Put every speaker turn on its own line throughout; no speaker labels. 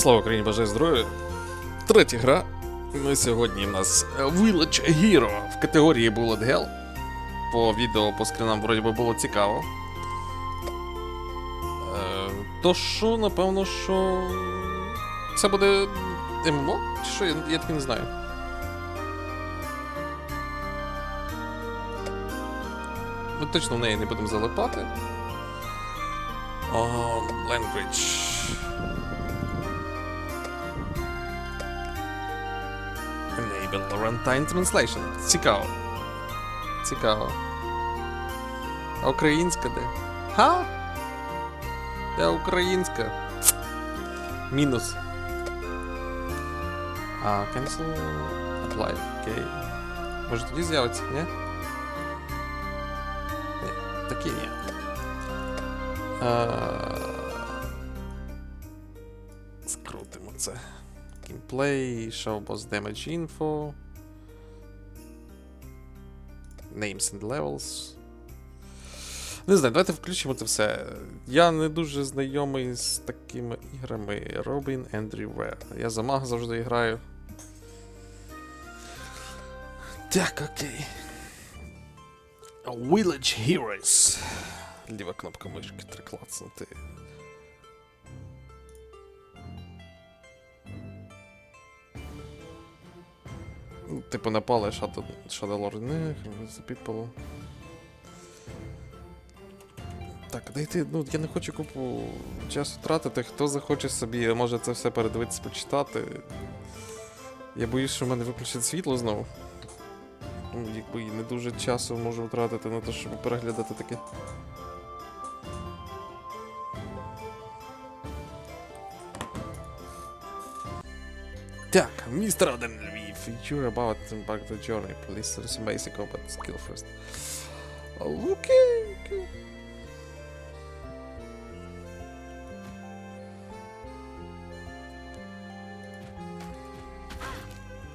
Слава Україні, бажаю здоров'я. Третя гра. Ну і сьогодні в нас Village Hero в категорії Bullet Hell. По відео, по скрінам вроді би було цікаво. Е, то що, напевно, що. Це буде ММО? Чи що? Я, я таки не знаю. Ми точно в неї не будемо залипати. О, language. Enable Runtime Translation. Цікаво. Цікаво. А українська де? Ха? Я українська. Мінус. А, cancel. Apply. Окей. Може тоді з'явиться, ні? Ні, такі ні. А... Gameplay, show boss damage info. Names and levels. Не знаю, давайте включимо це все. Я не дуже знайомий з такими іграми. Robin and Rare. Я за маг завжди граю. Так, окей. Village Heroes. Ліва кнопка мишки треба Типу напали Lord. Не, запіпало. Так, дайте, ну я не хочу купу часу тратити. Хто захоче собі, може це все передивитися, почитати. Я боюсь, що в мене виключить світло знову. Ну, якби не дуже часу можу втратити на те, щоб переглядати таке. Так, містер Львів. Feature about back the journey. Please some basic combat skill first. Окей.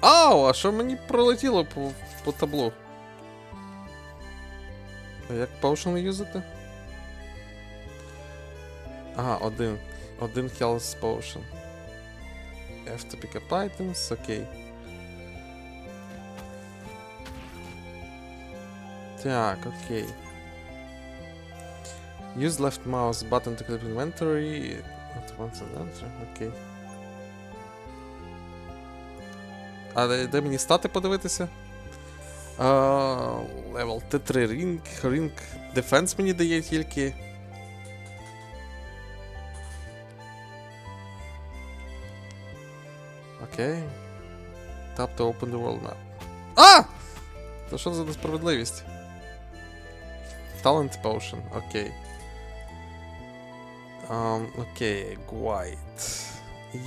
Ау, а що мені пролетіло по, по таблу? А як поушен юзати? Ага, один. Один health potion. Have to pick up items, окей. Так, окей. Use left mouse button to click inventory. At once and enter, окей. А де, де мені стати подивитися? Левел Т3 Ring, Ring Defense мені дає тільки. Окей. Tap to open the world map. А! То що за несправедливість? Talent Potion, окей. Окей, White.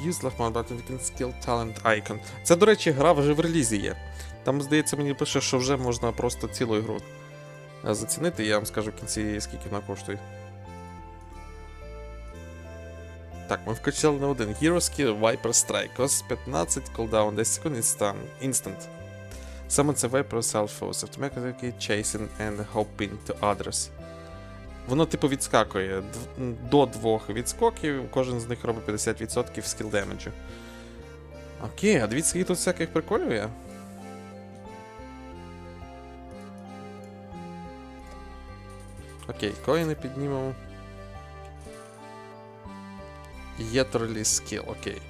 Use left mouse button to skill talent icon. Це, до речі, гра вже в релізі є. Там, здається, мені пише, що вже можна просто цілу ігру е, зацінити, я вам скажу в кінці, скільки вона коштує. Так, ми включили на один. Hero Skill Viper Strike. Cost 15, cooldown 10 секунд, instant. Саме це Viper Self Force, Automatically Chasing and Hoping to Others. Воно, типу, відскакує до двох відскоків, кожен з них робить 50% скіл демеджу. Окей, а дивіться, скільки тут всяких приколів є. Окей, коїни піднімемо. Yet release skill, окей.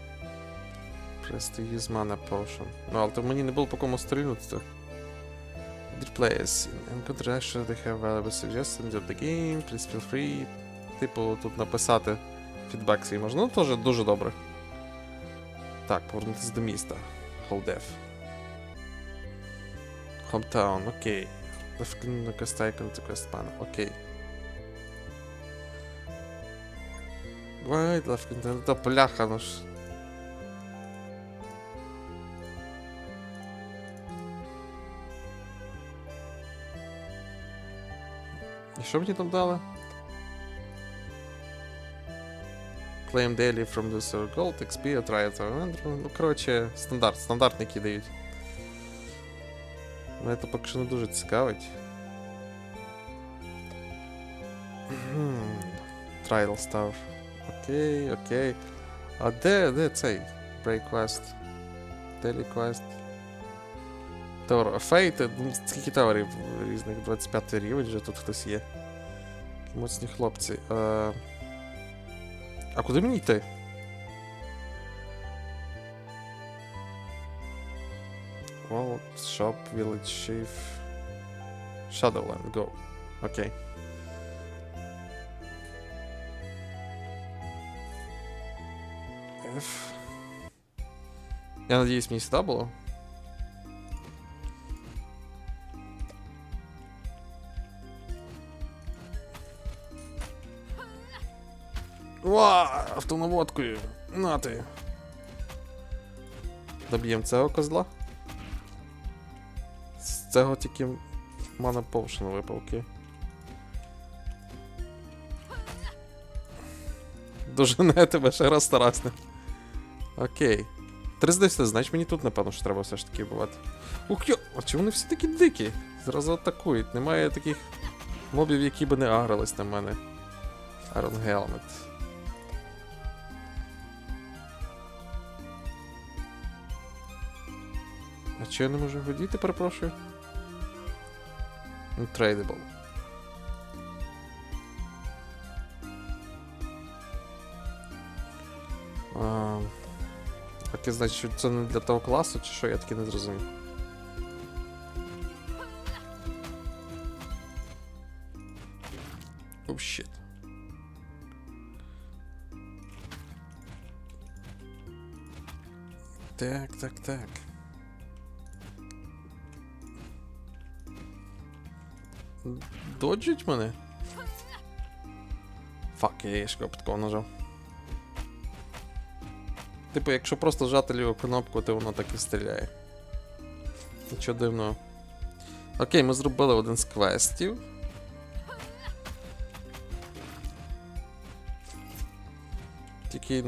Press to use mana potion. Ну, але то мені не було по кому стрільнути. Dear players, in contraction they have valuable suggestions of the game, please feel free. Типу, тут написати фідбек свій можна. Ну, теж дуже добре. Так, повернутися до міста. F. Hometown, окей. Click на to quest panel, окей. Click на... Та бляха, ну ж. І що мені там дали? Claim daily from the server gold, XP, try it, Ну, коротше, стандарт, стандартники дають. Мене це поки що не дуже цікавить. Мгм. Trial Star. Окей, окей. А де, де цей? Break Quest? Daily Quest? Tower of Fate, ну, скільки таверів різних? 25 рівень вже тут хтось є. Моцні хлопці. Е... А куди мені йти? World Shop, Village Chief. Shadowland, go. Окей. F. Я надеюсь, мені сюди було. Автонаводкою. На ти. Доб'ємо цього козла. З цього тільки мана повшина випав, окей. Дожене тебе ще раз старасне. Окей. 310, значить мені тут, напевно, що треба все ж таки бувати. Ух йо! А чому вони всі такі дикі? Зразу атакують. Немає таких мобів, які би не агрились на мене. Iron Helmet. А чи я не можу водіти, перепрошую? Untradeable. А, таке значить, що це не для того класу, чи що я таки не зрозумів. Oh shit. Так, так, так. Доджить мене? Фак, я випадково нажав. Типу, якщо просто жати ліву кнопку, то воно так і стріляє. Нічого дивного. Окей, ми зробили один з квестів. Тільки.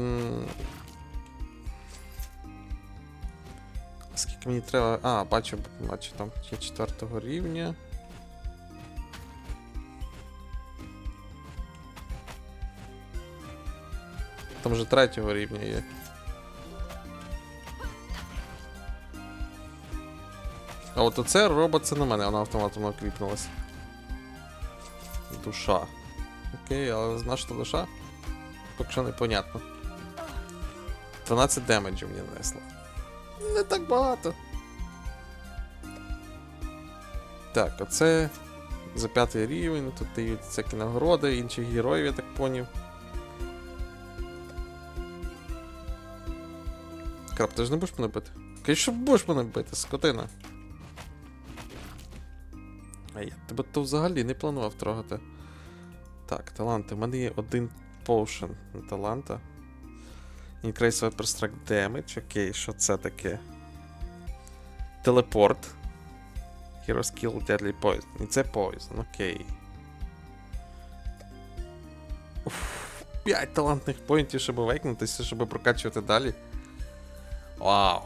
Скільки мені треба. А, бачу, бачу, там є четвертого рівня. Там вже третього рівня є. А от оце це на мене, вона автоматом окріпнулася. Душа. Окей, але знаєш, що душа? Поки що непонятно. 12 демеджів мені нанесло. Не так багато. Так, оце за п'ятий рівень, тут дають всякі нагороди, інших героїв, я так поняв. Крап, ти ж не будеш мене бити? Кажи, будеш мене бити, скотина. А я тебе то взагалі не планував трогати. Так, таланти. У мене є один поушен таланта. Increase Viper Strike Damage. Окей, що це таке? Телепорт. Hero Skill Deadly Poison. І це Poison, окей. Уф, 5 талантних поінтів, щоб вейкнутися, щоб прокачувати далі. Вау.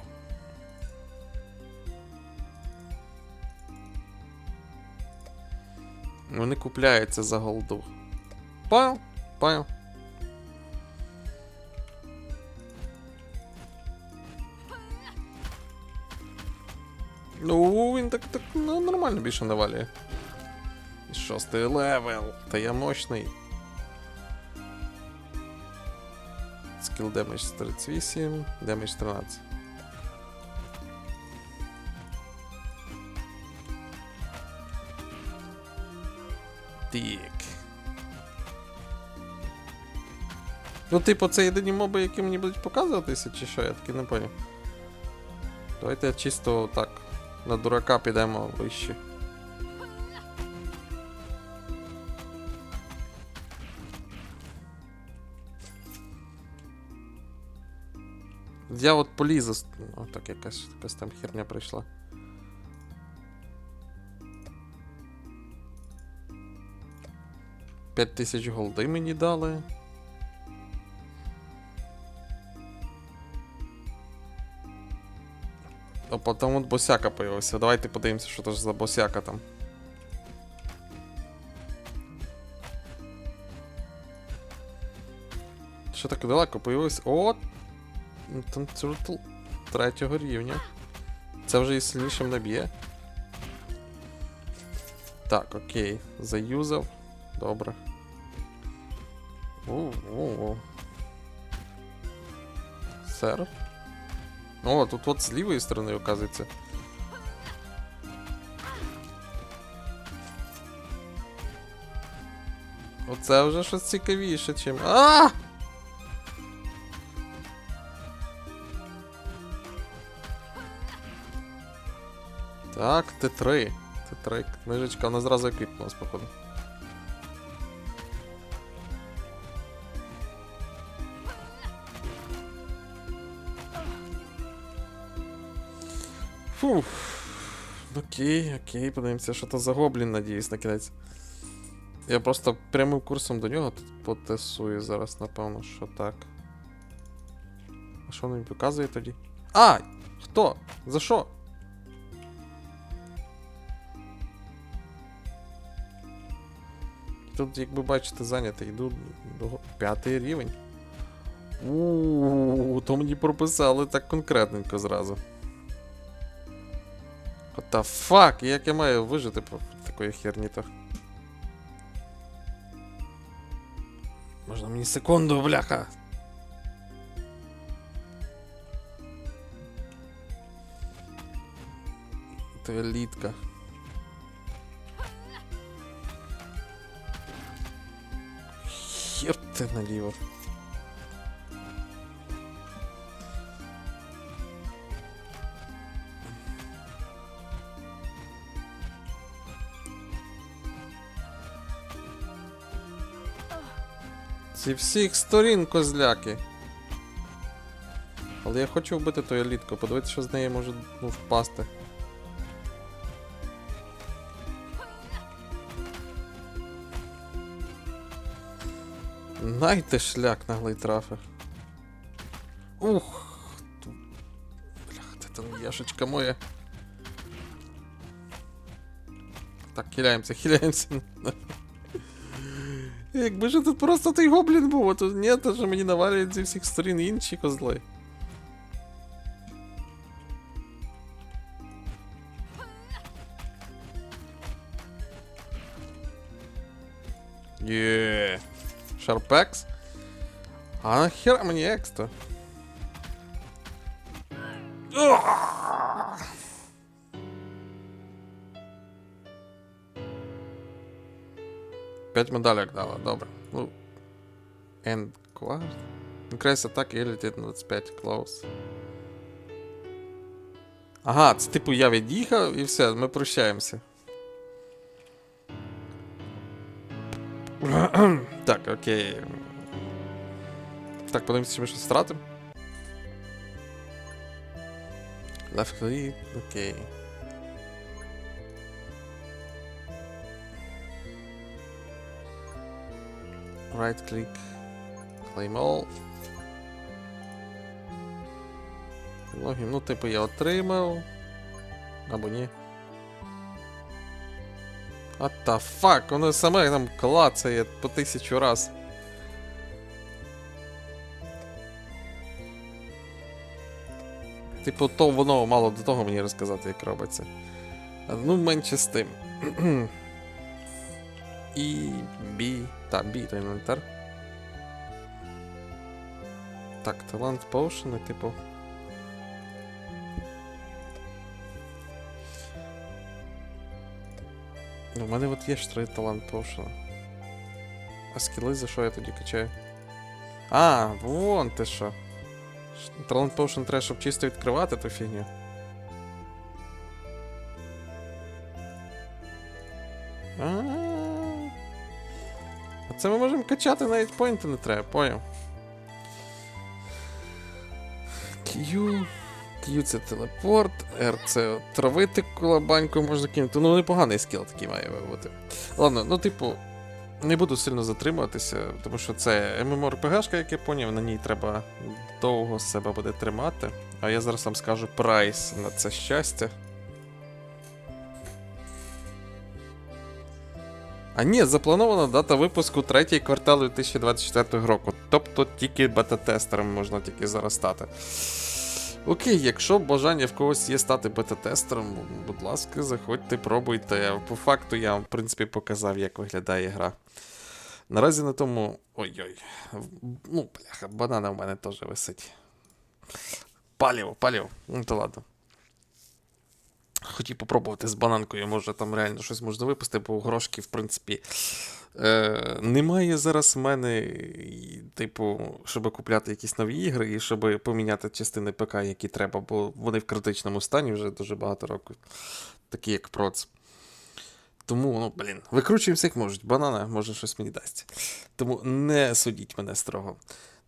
Вони купляються за голду. Понял? Понял. Ну, він так, так ну, нормально більше навалює. Шостий левел. Та я мощний. Скіл демедж 38, демедж 13. Так. Ну, типу, це єдині моби, які мені будуть показуватися, чи що, я таки не поняв. Давайте чисто так. На дурака підемо вище. Я от полізу. з- О, так якась, якась там херня прийшла. П'ять тисяч голди мені дали. А потім от босяка появився. Давайте подивимося, що це за босяка там. Що так далеко появився? О! Ну, Там Turtle третього рівня. Це вже і сильнішим не б'є. Так, окей. Заюзав. Добре. У-у-у. Сер. О, тут от з лівої сторони, оказується. Оце вже щось цікавіше, чим. А! Так, Т3. Т3. Книжечка, вона зразу еквіпнулась, походу. Фух. Окей, окей, подивимося, що то за гоблін, надіюсь, на кінець. Я просто прямим курсом до нього тут потесую зараз, напевно, що так. А що він показує тоді? А! Хто? За що? Тут, як ви бачите, зайнятий. Йду до п'ятий рівень. Ууу, то мені прописали так конкретненько зразу. What the fuck? Як я маю вижити по такої херні то? Можна мені секунду, бляха. То ти наліво. Зі всіх сторін козляки. Але я хочу вбити ту елітку, подивитися, що з неї може ну, впасти. Найте шлях наглий трафи. Ух. Бляха, це там яшечка моя. Так, хиляємося, хиляємося. Якби ж тут просто той гоблін був, а тут ні, то ж мені навалюють зі всіх сторін інші козли. Шарпекс? А нахера мені екстра? П'ять медалек дала, добре. Ну. End quad. Increase attack на 25 close. Ага, це типу я від'їхав і все, ми прощаємося. Окей. Так, подивимося, чи ми щось втратимо. Left click, окей. Right click. Claim all. Логін, ну, типу, я отримав. Або ні. What the fuck? Воно саме нам клацає по тисячу раз. Типу, то воно мало до того мені розказати, як робиться. Ну, менше з тим. І B. Так, B то інвентар. Так, талант поушени, типу. Ну, в мене от є ж три талант поушена. А скіли за що я тоді качаю? А, вон ти що. Ш- Талант поушен треба, щоб чисто відкривати ту фігню. А-а-а. А це ми можемо качати, навіть поінти не треба, поняв. Q. Q це телепорт, R це травити колобаньку можна кинути. Ну, непоганий скіл такий має бути. Ладно, ну, типу, не буду сильно затримуватися, тому що це MMORPG, як я поняв, на ній треба довго себе буде тримати. А я зараз вам скажу прайс на це щастя. А ні, запланована дата випуску третій квартал 2024 року. Тобто тільки бета-тестером можна тільки зараз стати. Окей, якщо бажання в когось є стати бета-тестером, будь ласка, заходьте, пробуйте. По факту я вам, в принципі, показав, як виглядає гра. Наразі на тому. Ой-ой. Ну, бляха, банана в мене теж висить. Паліво, паліво. Ну то ладно. Хотів попробувати з бананкою, може там реально щось можна випустити, бо грошки, в принципі, е, немає зараз в мене, типу, щоб купляти якісь нові ігри і щоб поміняти частини ПК, які треба, бо вони в критичному стані вже дуже багато років, такі як проц. Тому, ну, блін, викручуємося як можуть. Банана, може, щось мені дасть. Тому не судіть мене строго.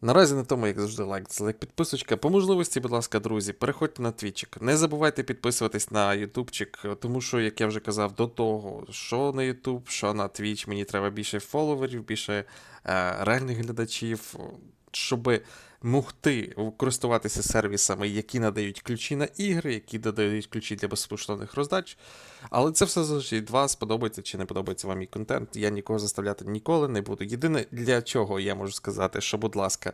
Наразі на тому, як завжди, лайк, дизлайк, підписочка. По можливості, будь ласка, друзі, переходьте на твічик. Не забувайте підписуватись на ютубчик, тому що, як я вже казав, до того, що на Ютуб, що на Твіч, мені треба більше фоловерів, більше е, реальних глядачів, щоб могти користуватися сервісами, які надають ключі на ігри, які додають ключі для безкоштовних роздач. Але це все залежить від вас, подобається чи не подобається вам мій контент. Я нікого заставляти ніколи не буду. Єдине, для чого я можу сказати, що, будь ласка,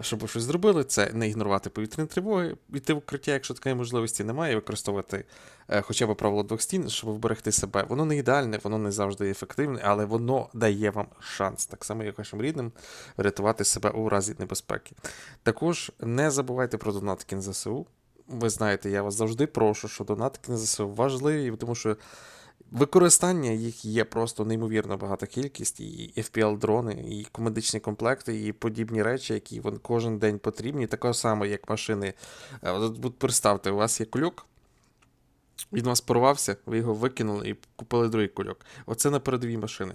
щоб ви щось зробили, це не ігнорувати повітряні тривоги, йти в укриття, якщо такої можливості немає, використовувати е, хоча б правило двох стін, щоб вберегти себе. Воно не ідеальне, воно не завжди ефективне, але воно дає вам шанс, так само як вашим рідним, врятувати себе у разі небезпеки. Також не забувайте про донатки на ЗСУ. Ви знаєте, я вас завжди прошу, що донатки на ЗСУ важливі, тому що використання їх є просто неймовірно багата кількість, і FPL-дрони, і медичні комплекти, і подібні речі, які вон кожен день потрібні, такого само, як машини. Е, От представте, у вас є кульок, він у вас порвався, ви його викинули і купили другий кульок. Оце на передовій машини.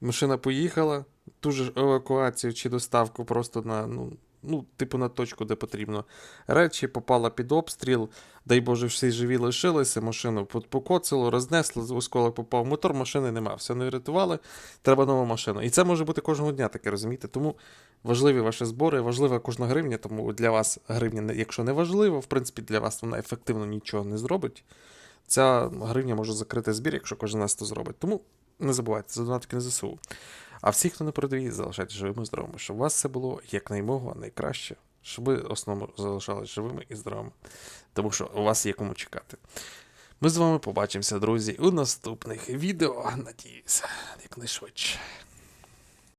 Машина поїхала, ту ж евакуацію чи доставку просто на, ну, ну, типу на точку, де потрібно. Речі попала під обстріл, дай Боже, всі живі лишилися, машину по- покоцало, рознесло, з осколок попав мотор, машини нема, все не врятували, треба нова машина. І це може бути кожного дня таке, розумієте? Тому важливі ваші збори, важлива кожна гривня, тому для вас гривня, якщо не важлива, в принципі, для вас вона ефективно нічого не зробить. Ця гривня може закрити збір, якщо кожен нас це зробить. Тому не забувайте, задонатки на ЗСУ. А всі, хто не передовій, залишайтесь живими і здоровими, щоб у вас все було якнаймога найкраще, щоб ви в основному залишались живими і здоровими. Тому що у вас є кому чекати. Ми з вами побачимося, друзі, у наступних відео. Надіюся, якнайшвидше.